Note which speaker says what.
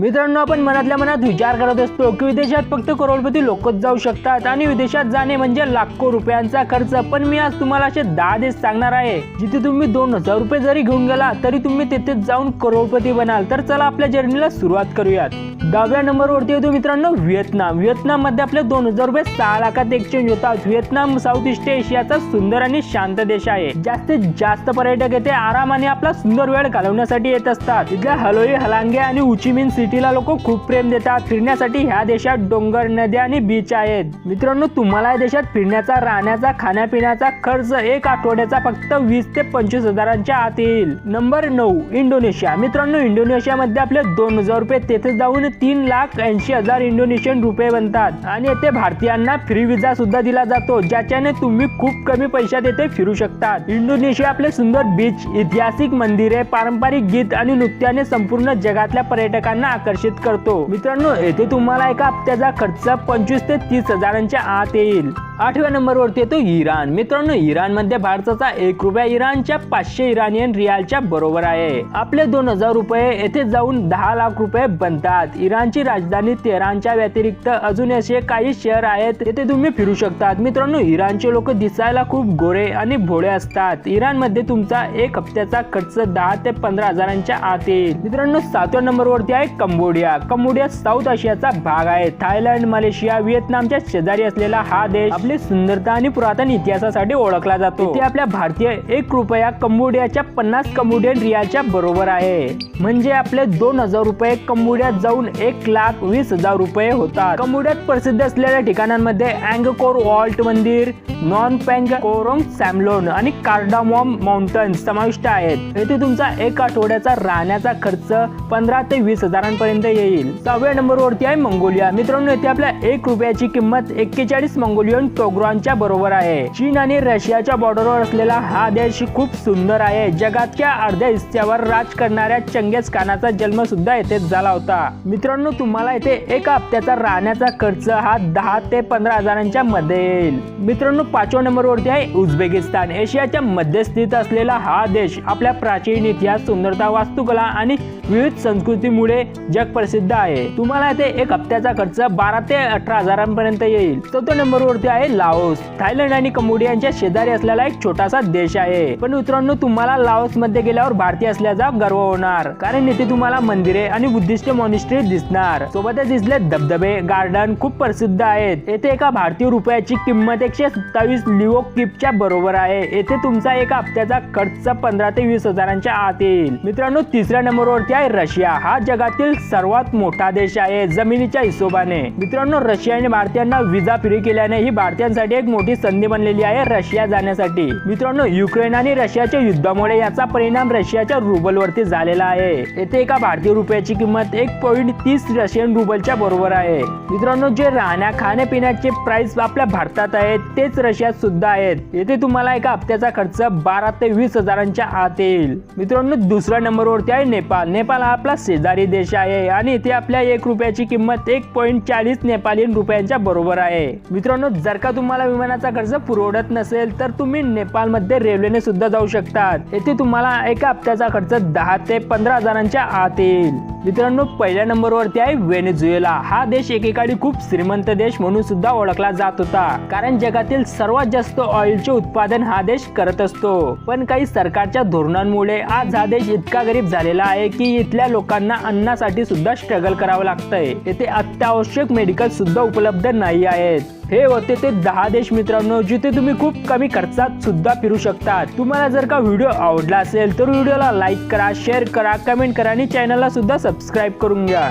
Speaker 1: मित्रांनो आपण मनातल्या मनात विचार करत असतो की विदेशात फक्त करोडपती लोकच जाऊ शकतात आणि विदेशात जाणे म्हणजे लाखो रुपयांचा खर्च. पण मी आज तुम्हाला असे दहा देश सांगणार आहे जिथे तुम्ही दोन हजार रुपये जरी घेऊन गेला तरी तुम्ही तिथे जाऊन करोडपती बनाल. तर चला आपल्या जर्नीला सुरुवात करूयात. दहाव्या नंबरवरती येतो मित्रांनो व्हिएतनाम. व्हिएतनाममध्ये आपले दोन हजार रुपये सहा लाखात एक्सचेंज होतात. व्हिएतनाम साऊथ ईस्ट एशियाचा सुंदर आणि शांत देश आहे. जास्तीत जास्त पर्यटक येथे आरामाने आपला सुंदर वेळ घालवण्यासाठी येत असतात. इथल्या हलोई हलांगे आणि उचिमिन सिटीला लोक खूप प्रेम देतात. फिरण्यासाठी ह्या देशात डोंगर नद्या आणि बीच आहेत. मित्रांनो तुम्हाला या देशात फिरण्याचा राहण्याचा खाण्यापिण्याचा खर्च एक आठवड्याचा फक्त वीस ते पंचवीस हजारांच्या आत येईल. नंबर नऊ इंडोनेशिया. मित्रांनो इंडोनेशियामध्ये आपले दोन हजार रुपये तेथे जाऊन तीन लाख ऐंशी हजार इंडोनेशियन रुपये बनतात. आणि येथे भारतीयांना फ्री विजा सुद्धा दिला जातो ज्याच्याने तुम्ही खूप कमी पैशात येथे फिरू शकतात. इंडोनेशिया आपले सुंदर बीच ऐतिहासिक मंदिरे पारंपरिक गीत आणि नृत्याने संपूर्ण जगातल्या पर्यटकांना आकर्षित करतो. मित्रांनो येथे तुम्हाला एका हप्त्याचा खर्च पंचवीस ते तीस हजारांच्या आत येईल. आठव्या नंबरवरती येतो इराण. मित्रांनो इराणमध्ये भारताचा एक रुपया इराणच्या पाचशे इराणियन रियालच्या बरोबर आहे. आपले दोन हजार रुपये येथे जाऊन दहा लाख रुपये बनतात. इराणची राजधानी तेहरानच्या व्यतिरिक्त अजून असे काही शहर आहेत येथे तुम्ही फिरू शकतात. मित्रांनो इराणचे लोक दिसायला खूप गोरे आणि भोळे असतात. इराणमध्ये तुमचा एक हप्त्याचा खर्च दहा ते पंधरा हजारांच्या आत येईल. मित्रांनो सातव्या नंबरवरती आहे कंबोडिया. कंबोडिया साऊथ आशियाचा भाग आहे. थायलंड मलेशिया व्हिएतनामच्या शेजारी असलेला हा देश. आपली सुंदरता आणि पुरातन इतिहासासाठी ओळखला जातो. ते आपल्या भारतीय एक रुपया कंबोडियाच्या पन्नास कंबोडियन रियालच्या बरोबर आहे. म्हणजे आपले दोन हजार रुपये कंबोडियात जाऊन एक लाख वीस हजार रुपये होतात. कंबोडियात प्रसिद्ध असलेल्या ठिकाणांमध्ये अँगकोर वॉल्ट मंदिर नॉन पँग कोरोंग सॅमलोन आणि कार्डामॉम माउंटन समाविष्ट आहेत. येथे तुमचा एक आठवड्याचा राहण्याचा खर्च पंधरा ते वीस हजारांपर्यंत येईल. सहाव्या नंबरवरती आहे मंगोलिया. मित्रांनो येथे आपल्या एक रुपयाची किंमत एक्केचाळीस मंगोलियन टोग्रॉनच्या बरोबर आहे. चीन आणि रशियाच्या बॉर्डरवर असलेला हा देश खूप सुंदर आहे. जगातच्या अर्ध्या हिस्स्यावर राज करणाऱ्या चंगेज खानाचा जन्म सुद्धा येथेच झाला होता. मित्रांनो तुम्हाला येथे एका हप्त्याचा राहण्याचा खर्च हा दहा ते पंधरा हजारांच्या मध्ये येईल. मित्रांनो पाचव्या नंबरवरती आहे उझबेकिस्तान. एशियाच्या मध्य स्थित असलेला हा देश आपल्या प्राचीन इतिहास सुंदरता वास्तुकला आणि विविध संस्कृतीमुळे जग प्रसिद्ध आहे. तुम्हाला येथे एक हप्त्याचा खर्च बारा ते अठरा हजारांपर्यंत येईल. चौथ्या नंबरवरती आहे लाओस. थायलंड आणि कंबोडियाच्या शेजारी असलेला एक छोटासा देश आहे. पण मित्रांनो तुम्हाला लाओसमध्ये गेल्यावर भारतीय असल्याचा गर्व होणार. कारण येथे तुम्हाला मंदिरे आणि बुद्धिस्ट मॉनिस्ट्री दिसणार. सोबतच दिसले धबधबे गार्डन खूप प्रसिद्ध आहेत. येथे एका भारतीय रुपयाची किंमत एकशे सत्तावीस लिओ किपच्या बरोबर आहे. येथे तुमचा एका हप्त्याचा खर्च पंधरा ते वीस हजारांच्या आत येईल. मित्रांनो तिसऱ्या नंबरवरती आहे रशिया. हा जगातील सर्वात मोठा देश आहे जमिनीच्या हिशोबाने. मित्रांनो रशियाने भारतीयांना विजा फ्री केल्याने ही भारतीयांसाठी एक मोठी संधी बनलेली आहे रशिया जाण्यासाठी. मित्रांनो युक्रेन आणि रशियाच्या युद्धामुळे याचा परिणाम रशियाच्या रुबलवरती झालेला आहे. येथे एका भारतीय रुपयाची किंमत एक पॉईंट तीस रशियन रुबलच्या बरोबर आहे. मित्रांनो जे राहण्या खाण्यापिण्याचे प्राइस आपल्या भारतात आहेत तेच रशियात सुद्धा आहेत. येथे तुम्हाला एका हप्त्याचा खर्च बारा ते वीस हजारांच्या आत येईल. मित्रांनो दुसऱ्या नंबरवरती आहे नेपाळ. नेपाळ हा आपला शेजारी देश आहे आणि इथे आपल्या एक रुपयाची किंमत एक पॉईंट चाळीस नेपालियन रुपयांच्या बरोबर आहे. मित्रांनो जर का तुम्हाला विमानाचा खर्च पुरवडत नसेल तर तुम्ही नेपाळमध्ये रेल्वेने सुद्धा जाऊ शकतात. येथे तुम्हाला एका हप्त्याचा खर्च दहा ते पंधरा हजारांच्या आत येईल. मित्रांनो पहिल्या नंबरवरती आहे वेनेझुएला हा देश एकेकाळी खूप श्रीमंत देश म्हणून सुद्धा ओळखला जात होता. कारण जगातील सर्वात जास्त ऑइलचे उत्पादन हा देश करत असतो. पण काही सरकारच्या धोरणांमुळे आज हा देश इतका गरीब झालेला आहे की इथल्या लोकांना अन्नासाठी सुद्धा स्ट्रगल करावं लागतंय. येथे अत्यावश्यक मेडिकल सुद्धा उपलब्ध नाही आहेत. हे होते ते दहा देश मित्रांनो जिथे तुम्ही खूप कमी खर्चात सुद्धा फिरू शकता. तुम्हाला जर का व्हिडिओ आवडला असेल तर व्हिडिओला लाईक करा शेअर करा कमेंट करा आणि चॅनलला सुद्धा सबस्क्राईब करून घ्या.